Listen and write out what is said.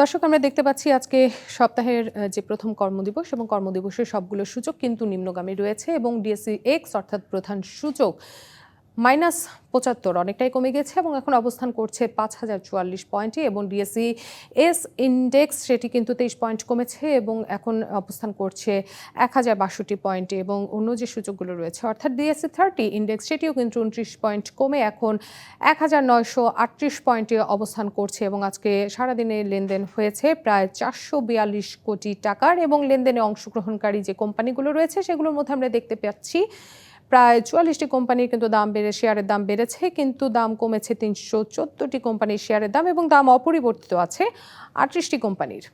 দর্শক, আমরা দেখতে পাচ্ছি আজকে সপ্তাহের যে প্রথম কর্মদিবস এবং কর্মদিবসের সবগুলো সূচক কিন্তু নিম্নগামী রয়েছে এবং ডিএসসি এক্স অর্থাৎ প্রধান সূচক মাইনাস পঁচাত্তর অনেকটাই কমে গেছে এবং এখন অবস্থান করছে পাঁচ হাজার চুয়াল্লিশ পয়েন্টে এবং ডিএসসি এস ইন্ডেক্স সেটি কিন্তু তেইশ পয়েন্ট কমেছে এবং এখন অবস্থান করছে এক হাজার বাষট্টি পয়েন্টে এবং অন্য যে সূচকগুলো রয়েছে, অর্থাৎ ডিএসসি থার্টি, ইন্ডেক্স সেটিও কিন্তু উনত্রিশ পয়েন্ট কমে এখন এক হাজার নয়শো আটত্রিশ পয়েন্টে অবস্থান করছে এবং আজকে সারাদিনে লেনদেন হয়েছে প্রায় চারশো বিয়াল্লিশ কোটি টাকার এবং লেনদেনে অংশগ্রহণকারী যে কোম্পানিগুলো রয়েছে সেগুলোর মধ্যে আমরা দেখতে পাচ্ছি প্রায় চুয়াল্লিশটি কোম্পানির কিন্তু দাম বেড়ে, শেয়ারের দাম বেড়েছে, কিন্তু দাম কমেছে তিনশো চোদ্দটি কোম্পানির শেয়ারের দাম এবং দাম অপরিবর্তিত আছে আটত্রিশটি কোম্পানির।